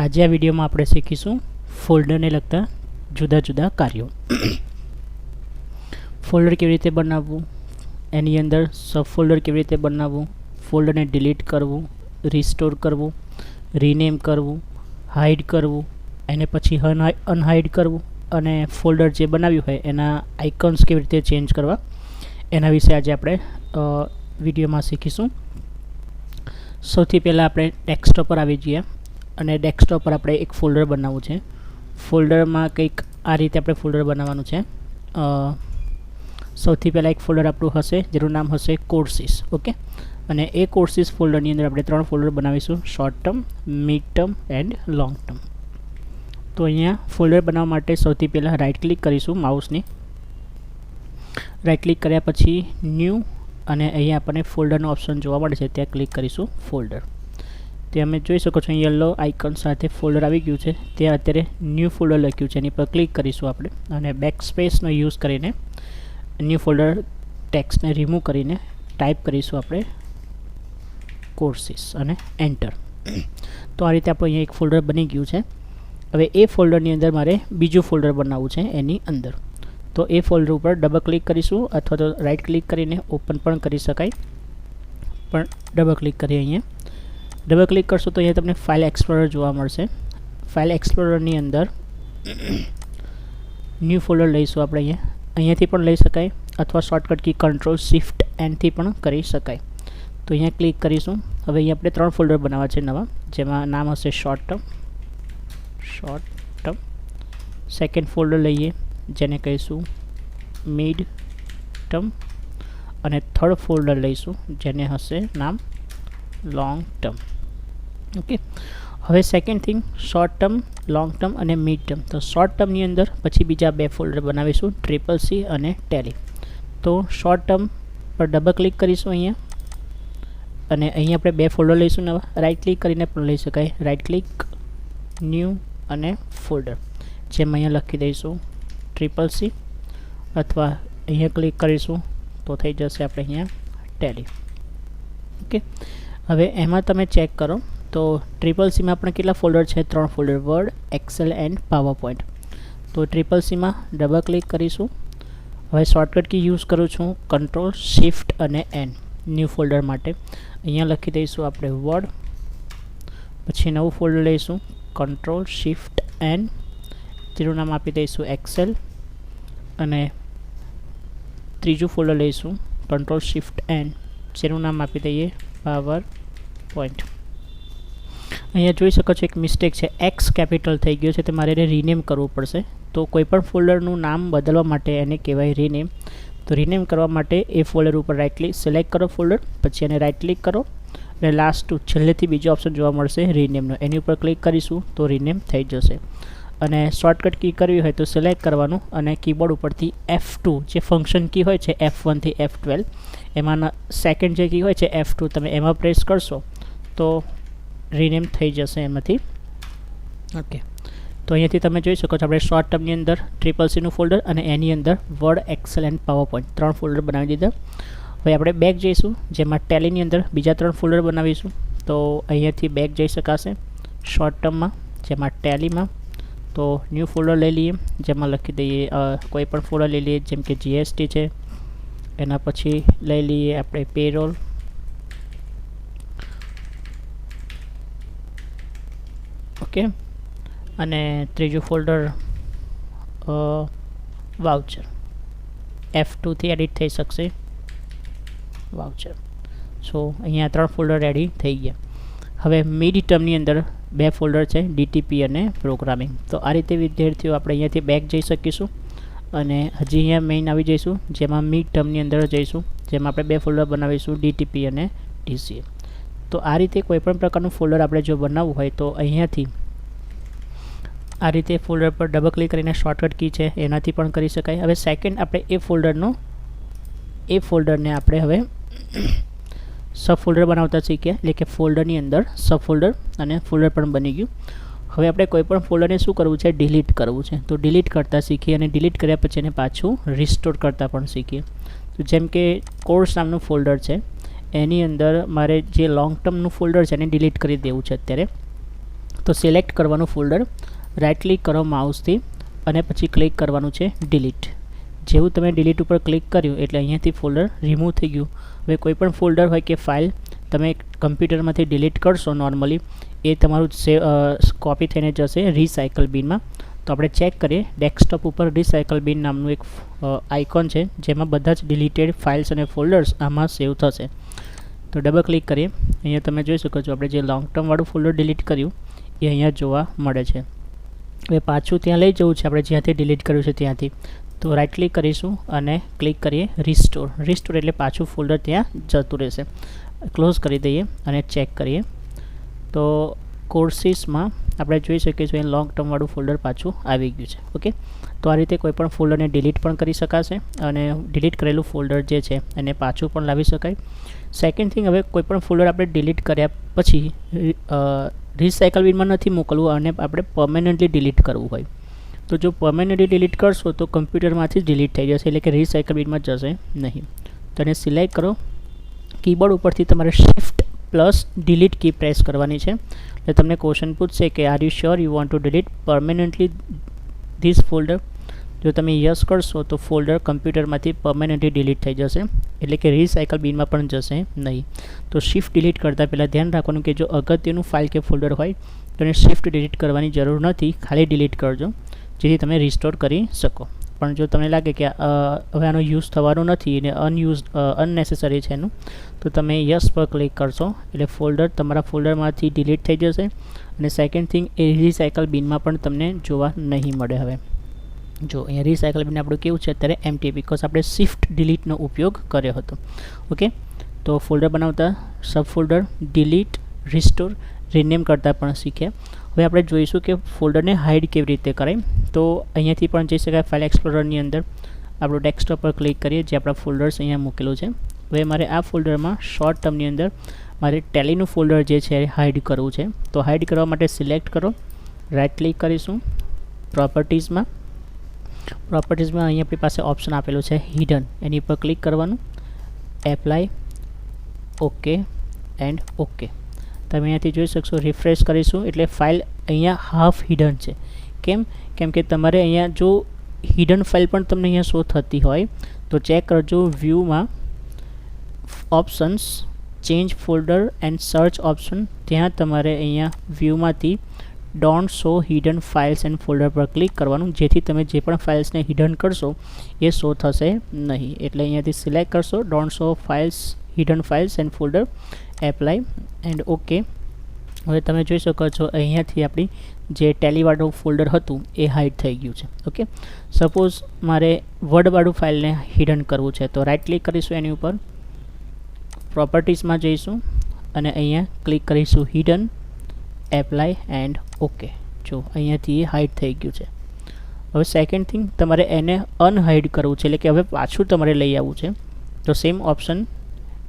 આજે આ વિડીયોમાં આપણે શીખીશું ફોલ્ડરને લગતા જુદા જુદા કાર્યો. ફોલ્ડર કેવી રીતે બનાવવું? એની અંદર સબ ફોલ્ડર કેવી રીતે બનાવવું? ફોલ્ડરને ડિલીટ કરવું, રિસ્ટોર કરવું, રિનેમ કરવું, હાઇડ કરવું, એને પછી અનહાઇડ કરવું અને ફોલ્ડર જે બનાવ્યું હોય એના આઇકન્સ કેવી રીતે ચેન્જ કરવા એના વિશે આજે આપણે વિડીયોમાં શીખીશું. સૌથી પહેલાં આપણે ટેક્સ્ટ પર આવી જઈએ અને ડેસ્કટોપ પર આપણે એક ફોલ્ડર બનાવવું છે. ફોલ્ડરમાં કંઈક આ રીતે આપણે ફોલ્ડર બનાવવાનું છે. સૌથી પહેલાં એક ફોલ્ડર આપણું હશે, જેનું નામ હશે કોર્સિસ ઓકે અને એ કોર્સિસ ફોલ્ડરની અંદર આપણે ત્રણ ફોલ્ડર બનાવીશું short term mid term and long term તો અહીંયા ફોલ્ડર બનાવવા માટે સૌથી પહેલાં રાઇટ ક્લિક કરીશું માઉસની રાઇટ ક્લિક કર્યા પછી ન્યૂ અને અહીંયા આપણને ફોલ્ડરનો ઓપ્શન જોવા મળે છે, ત્યાં ક્લિક કરીશું ફોલ્ડર તે અમે જોઈ શકો છો યલો આઇકન સાથે ફોલ્ડર આવી ગયું છે. તે અત્યારે ન્યૂ ફોલ્ડર લખ્યું છે, એની પર ક્લિક કરીશું આપણે. અને બેક સ્પેસનો યુઝ કરીને ન્યૂ ફોલ્ડર ટેક્સને રિમૂવ કરીને ટાઈપ કરીશું આપણે કોર્સિસ અને એન્ટર તો આ રીતે આપણું અહીંયા એક ફોલ્ડર બની ગયું છે. હવે એ ફોલ્ડરની અંદર મારે બીજું ફોલ્ડર બનાવવું છે, એની અંદર. તો એ ફોલ્ડર ઉપર ડબલ ક્લિક કરીશું, અથવા તો રાઈટ ક્લિક કરીને ઓપન પણ કરી શકાય. પણ ડબલ ક્લિક કરીએ અહીંયા. ડબલ ક્લિક કરશો તો અહીંયા તમને ફાઇલ એક્સપ્લોરર જોવા મળશે. ફાઇલ એક્સપ્લોરરની અંદર ન્યૂ ફોલ્ડર લઈશું આપણે અહીંયા. અહીંયાથી પણ લઈ શકાય અથવા શોર્ટકટ કી કંટ્રોલ શિફ્ટ એનથી પણ કરી શકાય. તો અહીંયા ક્લિક કરીશું. હવે અહીંયા આપણે ત્રણ ફોલ્ડર બનાવવા છે નવા, જેમાં નામ હશે short term short term second folder લઈએ, જેને કહીશું મિડ ટર્મ અને થર્ડ ફોલ્ડર લઈશું, જેને હશે નામ લોંગ ટર્મ ઓકે હવે second thing short term long term અને મિડ ટર્મ તો શોર્ટ ટર્મની અંદર પછી બીજા બે ફોલ્ડર બનાવીશું ટ્રિપલ સી અને ટેલી તો શોર્ટ ટર્મ પર ડબલ ક્લિક કરીશું અહીંયા. અને અહીં આપણે બે ફોલ્ડર લઈશું નવા. રાઇટ ક્લિક કરીને પણ લઈ શકાય. રાઈટ ક્લિક ન્યૂ અને ફોલ્ડર જેમ અહીંયા લખી દઈશું ટ્રિપલ સી અથવા અહીંયા ક્લિક કરીશું, તો થઈ જશે આપણે અહીંયા ટેલી ઓકે હવે એમાં તમે ચેક કરો તો ટ્રિપલ સીમાં આપણે કેટલા ફોલ્ડર છે? ત્રણ folder word excel and PowerPoint તો ટ્રિપલ સીમાં ડબલ ક્લિક કરીશું. હવે શોર્ટકટ કી યુઝ કરું છું કંટ્રોલ શિફ્ટ અને એન ન્યૂ ફોલ્ડર માટે. અહીંયા લખી દઈશું આપણે વર્ડ પછી નવું ફોલ્ડર લઈશું કંટ્રોલ શિફ્ટ એન જેનું નામ આપી દઈશું એક્સેલ અને ત્રીજું ફોલ્ડર લઈશું કંટ્રોલ શિફ્ટ એન જેનું નામ આપી દઈએ? પાવર પોઈન્ટ અહીંયા જોઈ શકો છો એક મિસ્ટેક છે. એક્સ કેપિટલ થઈ ગયો છે, તે મારે એને રિનેમ કરવું પડશે. તો કોઈપણ ફોલ્ડરનું નામ બદલવા માટે એને કહેવાય રિનેમ તો રિનેમ કરવા માટે એ ફોલ્ડર ઉપર રાઇટ ક્લિક સિલેક્ટ કરો ફોલ્ડર પછી એને રાઈટ ક્લિક કરો. અને લાસ્ટ છેલ્લેથી બીજો ઓપ્શન જોવા મળશે રિનેમનો એની ઉપર ક્લિક કરીશું તો રિનેમ થઈ જશે. અને શોર્ટકટ કી કરવી હોય તો સિલેક્ટ કરવાનું અને કીબોર્ડ ઉપરથી એફ ટુ જે ફંક્શન કી હોય છે એફ વનથી એફ ટ્વેલ્વ એમાંના સેકન્ડ જે કી હોય છે એફ ટુ તમે એમાં પ્રેસ કરશો તો રિનેમ થઈ જશે એમાંથી. ઓકે તો અહીંયાથી તમે જોઈ શકો છો, આપણે શોર્ટ ટર્મની અંદર ટ્રિપલ સીનું ફોલ્ડર અને એની અંદર word Excel and PowerPoint ત્રણ ફોલ્ડર બનાવી દીધા. હવે આપણે બેક જઈશું, જેમાં ટેલીની અંદર બીજા ત્રણ ફોલ્ડર બનાવીશું. તો અહીંયાથી બેક જઈ શકાશે શોર્ટ ટર્મમાં જેમાં ટેલીમાં તો ન્યૂ ફોલ્ડર લઈ લઈએ, જેમાં લખી દઈએ કોઈ પણ ફોલ્ડર લઈ લઈએ, જેમ કે જીએસટી છે. એના પછી લઈ લઈએ આપણે પેરોલ ઓકે અને ત્રીજું ફોલ્ડર વાઉચર એફ ટુથી એડિટ થઈ શકશે. વાઉચર સો અહીંયા ત્રણ ફોલ્ડર રેડી થઈ ગયા. હવે મિડ ટર્મની અંદર બે ફોલ્ડર છે ડીટીપી અને પ્રોગ્રામિંગ તો આ રીતે વિદ્યાર્થીઓ આપણે અહીંયાથી બેક જઈ શકીશું અને હજી અહીંયા મેઇન આવી જઈશું, જેમાં મિડ ટર્મની અંદર જઈશું, જેમાં આપણે બે ફોલ્ડર બનાવીશું ડીટીપી અને ટીસીએ તો આ રીતે કોઈપણ પ્રકારનું ફોલ્ડર આપણે જો બનાવવું હોય તો અહીંયાથી આ રીતે ફોલ્ડર પર ડબલ ક્લિક કરીને શોર્ટકટ કી છે, એનાથી પણ કરી શકાય. હવે સેકન્ડ આપણે એ ફોલ્ડરનો એ ફોલ્ડરને આપણે હવે સબ ફોલ્ડર બનાવતા શીખ્યા એટલે કે ફોલ્ડરની અંદર સબ ફોલ્ડર અને ફોલ્ડર પણ બની ગયું. હવે આપણે કોઈ પણ ફોલ્ડરને શું કરવું છે? ડિલીટ કરવું છે. તો ડિલીટ કરતાં શીખીએ અને ડિલીટ કર્યા પછી એને પાછું રિસ્ટોર કરતાં પણ શીખીએ. તો જેમ કે કોર્સ નામનું ફોલ્ડર છે, એની અંદર મારે જે લોંગ ટર્મનું ફોલ્ડર છે એને ડિલીટ કરી દેવું છે અત્યારે. તો સિલેક્ટ કરવાનું ફોલ્ડર રાઇટ ક્લિક કરો માઉસથી અને પછી ક્લિક કરવાનું છે ડિલીટ જેવું તમે ડિલીટ ઉપર ક્લિક કર્યું એટલે અહીંયાથી ફોલ્ડર રિમૂવ થઈ ગયું. હવે કોઈ પણ ફોલ્ડર હોય કે ફાઇલ તમે કમ્પ્યુટરમાંથી ડિલીટ કરશો નોર્મલી એ તમારું સે કોપી થઈને જશે રિસાયકલ બિનમાં તો આપણે ચેક કરીએ. ડેસ્કટોપ ઉપર રિસાયકલ બિન નામનું એક આઇકોન છે, જેમાં બધા જ ડિલીટેડ ફાઇલ્સ અને ફોલ્ડર્સ આમાં સેવ થશે. તો ડબલ ક્લિક કરીએ. અહીંયા તમે જોઈ શકો છો, આપણે જે લોંગ ટર્મવાળું ફોલ્ડર ડિલીટ કર્યું, એ અહીંયા જોવા મળે છે. હવે પાછું ત્યાં લઈ જવું છે, આપણે જ્યાંથી ડિલીટ કર્યું છે ત્યાંથી. તો રાઇટ ક્લિક કરીશું અને ક્લિક કરીએ રિસ્ટોર રિસ્ટોર એટલે પાછું ફોલ્ડર ત્યાં જતું રહેશે. ક્લોઝ કરી દઈએ અને ચેક કરીએ. તો કોર્સિસમાં આપણે જોઈ શકીએ છીએ લોંગ ટર્મવાળું ફોલ્ડર પાછું આવી ગયું છે. ઓકે તો આ રીતે કોઈપણ ફોલ્ડરને ડિલીટ પણ કરી શકાશે અને ડિલીટ કરેલું ફોલ્ડર જે છે એને પાછું પણ લાવી શકાય. સેકન્ડ થિંગ હવે કોઈપણ ફોલ્ડર આપણે ડિલીટ કર્યા પછી રિસાયકલ બિનમાં નથી મોકલવું અને આપણે પરમેનન્ટલી ડિલીટ કરવું હોય. તો જો પરમેનન્ટલી ડિલીટ કરશો તો કમ્પ્યુટરમાંથી ડિલીટ થઈ જશે એટલે કે રિસાયકલ બિનમાં જશે નહીં. તો એને સિલેક્ટ કરો. કીબોર્ડ ઉપરથી તમારે shift plus delete key press કરવાની છે. એટલે તમને ક્વેશ્ચન પૂછશે કે are you sure you want to delete permanently this folder જો તમે યસ કરશો તો ફોલ્ડર કમ્પ્યુટરમાંથી પરમેનન્ટલી ડિલીટ થઈ જશે. એટલે કે રીસાયકલ બિનમાં પણ જશે નહીં. તો શિફ્ટ ડિલીટ કરતાં પહેલાં ધ્યાન રાખવાનું કે જો અગત્યનું ફાઇલ કે ફોલ્ડર હોય તો એને શિફ્ટ ડિલીટ કરવાની જરૂર નથી. ખાલી ડિલીટ કરજો. જેથી તમે રિસ્ટોર કરી શકો. પણ જો તમને લાગે કે હવે આનો યુઝ થવાનો નથી અને અનયુઝ અનનેસેસરી છે એનું, તો તમે યસ પર ક્લિક કરશો. એટલે ફોલ્ડર તમારા ફોલ્ડરમાંથી ડિલીટ થઈ જશે. અને સેકન્ડ થિંગ એ રિસાયકલ બિનમાં પણ તમને જોવા નહીં મળે હવે. જો અહીંયા રિસાયકલ બિન આપણું કેવું છે, અત્યારે એમટી બિકોઝ આપણે શિફ્ટ ડિલીટનો ઉપયોગ કર્યો હતો. ઓકે તો ફોલ્ડર બનાવતા sub folder delete restore rename કરતાં પણ શીખ્યા હવે આપણે જોઈશું કે ફોલ્ડરને હાઇડ કેવી રીતે કરાય. તો અહીંયાથી પણ જઈ શકાય ફાઇલ એક્સપ્લોરરની અંદર. આપણું ડેસ્કટોપ પર ક્લિક કરીએ, જે આપણા ફોલ્ડર્સ અહીંયા મૂકેલું છે. હવે મારે આ ફોલ્ડરમાં શોર્ટ ટર્મની અંદર મારે ટેલીનું ફોલ્ડર જે છે હાઇડ કરવું છે. તો હાઇડ કરવા માટે સિલેક્ટ કરો. રાઇટ ક્લિક કરીશું. પ્રોપર્ટીઝમાં પ્રોપર્ટીઝમાં અહીં આપણી પાસે ઓપ્શન આપેલું છે હિડન એની પર ક્લિક કરવાનું. એપ્લાય ઓકે એન્ડ ઓકે તમે અહીંયાથી જોઈ શકશો રિફ્રેશ કરીશું, એટલે ફાઇલ અહીંયા હાફ હિડન છે. કેમ? કેમ કે તમારે અહીંયા જો હિડન ફાઇલ પણ તમને અહીંયા શો થતી હોય, તો ચેક કરજો વ્યૂમાં options change folder and search option ત્યાં તમારે અહીંયા વ્યૂમાંથી don't show hidden files and folder પર ક્લિક કરવાનું. જેથી તમે જે પણ ફાઇલ્સને હિડન કરશો, એ શો થશે નહીં. એટલે અહીંયાથી સિલેક્ટ કરશો don't show files hidden files and folder apply and okay હવે તમે જોઈ શકો છો, અહીંયાથી આપણી જે ટેલીવાળું ફોલ્ડર હતું, એ હાઇડ થઈ ગયું છે ઓકે સપોઝ મારે વર્ડવાળું ફાઇલને હિડન કરવું છે, તો રાઇટ ક્લિક કરીશું એની ઉપર પ્રોપર્ટીઝમાં જઈશું, અને અહીંયા ક્લિક કરીશું હિડન એપ્લાય એન્ડ ઓકે જો, અહીંયાથી એ હાઇડ થઈ ગયું છે. હવે સેકન્ડ થિંગ તમારે એને અનહાઇડ કરવું છે, એટલે કે હવે પાછું તમારે લઈ આવવું છે. તો સેમ ઓપ્શન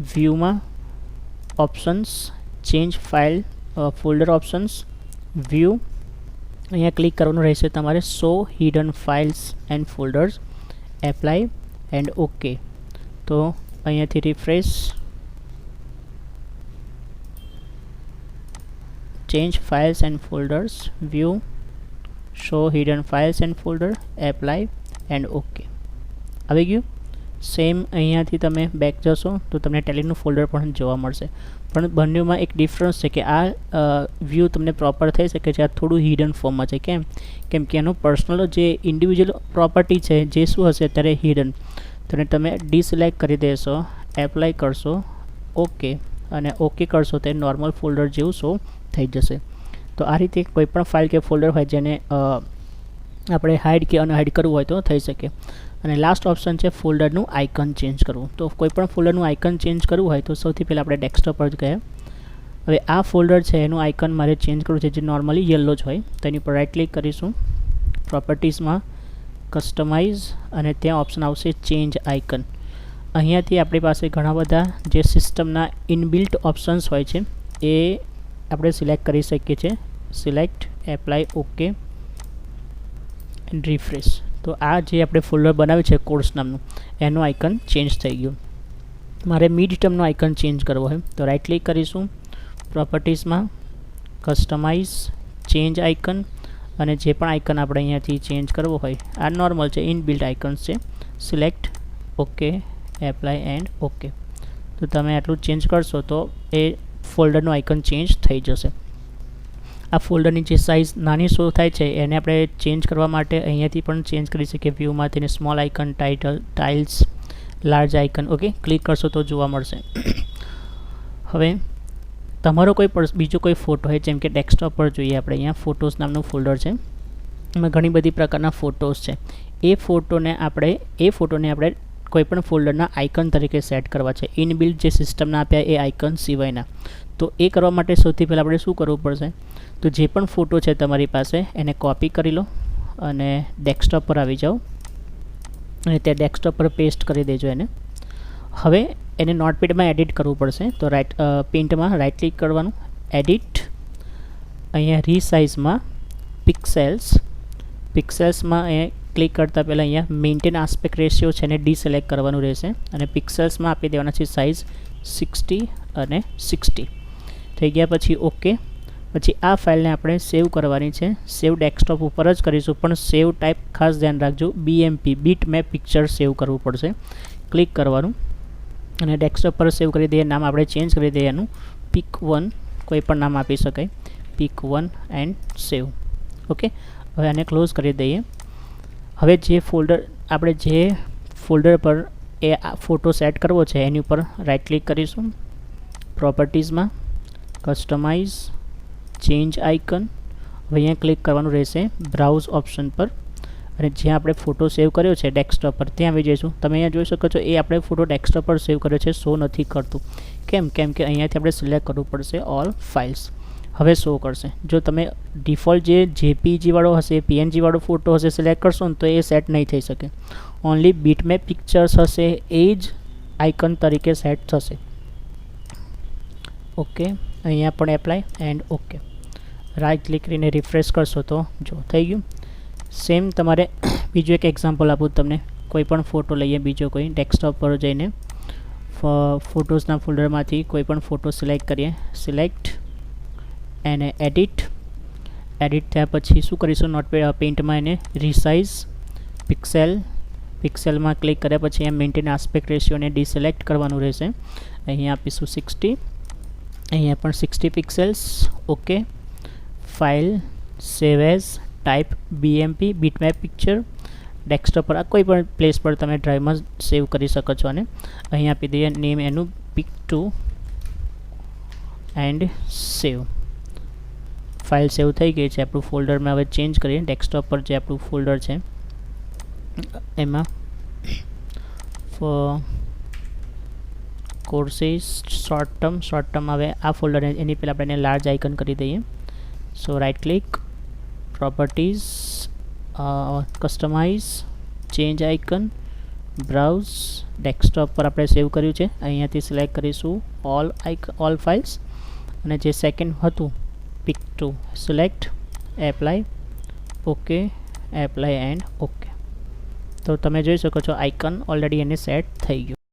વ્યૂમાં options change file folder options view અહીંયા ક્લિક કરવાનું રહેશે તમારે. So hidden files and folders apply and okay તો અહીંયાથી refresh change files and folders, view. Show hidden files and folder, apply and ok. આવી ગયું? Same અહીંયાથી તમે બેક જશો તો તમને ટેલીનું ફોલ્ડર પણ જોવા મળશે. પણ બંનેમાં એક ડિફરન્સ છે કે આ વ્યૂ તમને પ્રોપર થઈ શકે છે, આ થોડું હિડન ફોર્મમાં છે. કેમ? કેમ કે એનું પર્સનલ જે ઇન્ડિવિજ્યુઅલ પ્રોપર્ટી છે, જે શું હશે અત્યારે હિડન તો તમે ડિસિલેક્ટ કરી દેશો એપ્લાય કરશો ઓકે અને ઓકે કરશો તો નોર્મલ ફોલ્ડર જેવું શો થઈ જશે. તો આ રીતે કોઈ પણ ફાઇલ કે ફોલ્ડર હોય જેને આપણે હાઇડ કે અનહાઇડ કરવું હોય તો થઈ શકે. અને લાસ્ટ ઓપ્શન છે ફોલ્ડરનું આઇકન ચેન્જ કરવું. તો કોઈ પણ ફોલ્ડરનું આઇકન ચેન્જ કરવું હોય તો સૌથી પહેલાં આપણે ડેસ્કટોપ પર ગયા. હવે આ ફોલ્ડર છે, એનું આઇકન મારે ચેન્જ કરવું છે જે નોર્મલી યલો જ હોય. તો એની પર રાઇટ ક્લિક કરીશું. પ્રોપર્ટીઝમાં કસ્ટમાઇઝ અને ત્યાં ઓપ્શન આવશે ચેન્જ આઇકન અહીંયાથી આપણી પાસે ઘણા બધા જે સિસ્ટમના ઇનબિલ્ટ ઓપ્શન્સ હોય છે, એ આપણે સિલેક્ટ કરી શકીએ છીએ. Select apply okay and refresh તો આ જે આપણે ફોલ્ડર બનાવ્યું છે કોર્સ નામનું, એનું આઇકન ચેન્જ થઈ ગયું. મારે મિડ ટર્મનો આઇકન ચેન્જ કરવો હોય, તો રાઇટ ક્લિક કરીશું. પ્રોપર્ટીઝમાં કસ્ટમાઇઝ ચેન્જ આઇકન અને જે પણ આઇકન આપણે અહીંયાથી ચેન્જ કરવો હોય, આ નોર્મલ છે ઇનબિલ્ટ આઇકન્સ છે. Select okay apply and okay તો તમે આટલું ચેન્જ કરશો તો એ ફોલ્ડરનું આઇકન ચેન્જ થઈ જશે. આ ફોલ્ડરની જે સાઇઝ નાની શો થાય છે, એને આપણે ચેન્જ કરવા માટે અહીંયાથી પણ ચેન્જ કરી શકીએ વ્યૂમાંથી તેને small icon title tiles large icon okay click કરશો તો જોવા મળશે. હવે તમારો કોઈ બીજો કોઈ ફોટો હોય, જેમ કે ડેસ્કટોપ પર જોઈએ આપણે અહીંયા ફોટોસ નામનું ફોલ્ડર છે. એમાં ઘણી બધી પ્રકારના ફોટોસ છે. એ ફોટોને આપણે, એ ફોટોને આપણે કોઈપણ ફોલ્ડરના આઇકન તરીકે સેટ કરવા છે. ઇનબિલ્ટ જે સિસ્ટમના આપ્યા એ આઇકન સિવાયના. તો એ કરવા માટે સૌથી પહેલાં આપણે શું કરવું પડશે? તો જે પણ ફોટો છે તમારી પાસે એને કોપી કરી લો અને ડેસ્કટોપ પર આવી જાઓ. અને ત્યાં ડેસ્કટોપ પર પેસ્ટ કરી દેજો એને. હવે એને નોટપેડમાં એડિટ કરવું પડશે. તો રાઇટ પેઇન્ટમાં રાઇટ ક્લિક કરવાનું. એડિટ. અહીંયા રીસાઇઝમાં પિક્સેલ્સ. પિક્સેલ્સમાં એ ક્લિક કરતાં પહેલાં અહીંયા મેન્ટેન આસ્પેક્ટ રેશિયો છે એને ડિસિલેક્ટ કરવાનું રહેશે અને પિક્સલ્સમાં આપી દેવાના છે સાઇઝ સિક્સટી અને સિક્સટી થઈ ગયા પછી ઓકે પછી આ ફાઇલને આપણે સેવ કરવાની છે. સેવ ડેસ્કટોપ ઉપર જ કરીશું, પણ સેવ ટાઈપ ખાસ ધ્યાન રાખજો. BMP bitmap picture save કરવું પડશે. ક્લિક કરવાનું. અને ડેસ્કટોપ પર સેવ કરી દઈએ, નામ આપણે ચેન્જ કરી દઈએ એનું. પિક વન કોઈ પણ નામ આપી શકાય. Pic one and save okay હવે આને ક્લોઝ કરી દઈએ. હવે જે ફોલ્ડર આપણે જે ફોલ્ડર પર એ ફોટો સેટ કરવો છે, એની ઉપર રાઇટ ક્લિક કરીશું પ્રોપર્ટીઝમાં કસ્ટમાઇઝ ચેન્જ આઇકન હવે અહીંયા ક્લિક કરવાનું રહેશે બ્રાઉઝ ઓપ્શન પર. અને જ્યાં આપણે ફોટો સેવ કર્યો છે ડેસ્કટોપ પર, ત્યાં આવી જઈશું. તમે અહીંયા જોઈ શકો છો, એ આપણે ફોટો ડેસ્કટોપ પર સેવ કર્યો છે શો નથી કરતું. કેમ? કેમ કે અહીંયાથી આપણે સિલેક્ટ કરવું પડશે ઓલ ફાઇલ્સ હવે શો કરશે. જો તમે ડિફોલ્ટ જે જેપીજીવાળો હશે પીએનજીવાળો ફોટો હશે સિલેક્ટ કરશો ને તો એ સેટ નહીં થઈ શકે. ઓનલી બીટમેપ પિક્ચર્સ હશે, એ જ આઇકન તરીકે સેટ થશે. ઓકે અહીંયા પણ apply and okay right click કરીને રિફ્રેશ કરશો તો જો થઈ ગયું. સેમ તમારે બીજું એક એક્ઝામ્પલ આપું તમને. કોઈ પણ ફોટો લઈએ, બીજો કોઈ ડેસ્કટોપ પર જઈને. ફોટોઝના ફોલ્ડરમાંથી કોઈ પણ ફોટો સિલેક્ટ કરીએ. સિલેક્ટ એને એડિટ એડિટ થયા પછી શું કરીશું? નોટ પેઇન્ટમાં એને રિસાઇઝ પિક્સેલ પિક્સેલમાં ક્લિક કર્યા પછી એમ મેન્ટેન આસ્પેક્ટ રેશિયોને ડિસિલેક્ટ કરવાનું રહેશે. અહીંયા આપીશું સિક્સટી અહીંયા પણ sixty pixels okay file save as type BMP bitmap picture desktop પર આ કોઈ પણ પ્લેસ પર તમે ડ્રાઈવમાં સેવ કરી શકો છો અને અહીંયા આપી દઈએ નેમ એનું pic two and save file સેવ થઈ ગઈ છે, આપણું ફોલ્ડરમાં હવે ચેન્જ કરીએ ડેસ્કટોપ પર જે આપણું ફોલ્ડર છે, એમાં courses short term short term હવે આ ફોલ્ડર એની પહેલાં આપણે એને લાર્જ આઇકન કરી દઈએ. So right click properties customize change icon browse desktop પર આપણે સેવ કર્યું છે. અહીંયાથી સિલેક્ટ કરીશું ઓલ આઇક ઓલ ફાઇલ્સ અને જે સેકન્ડ હતું pic two select apply okay apply and okay તો તમે જોઈ શકો છો આઇકન ઓલરેડી એને સેટ થઈ ગયું.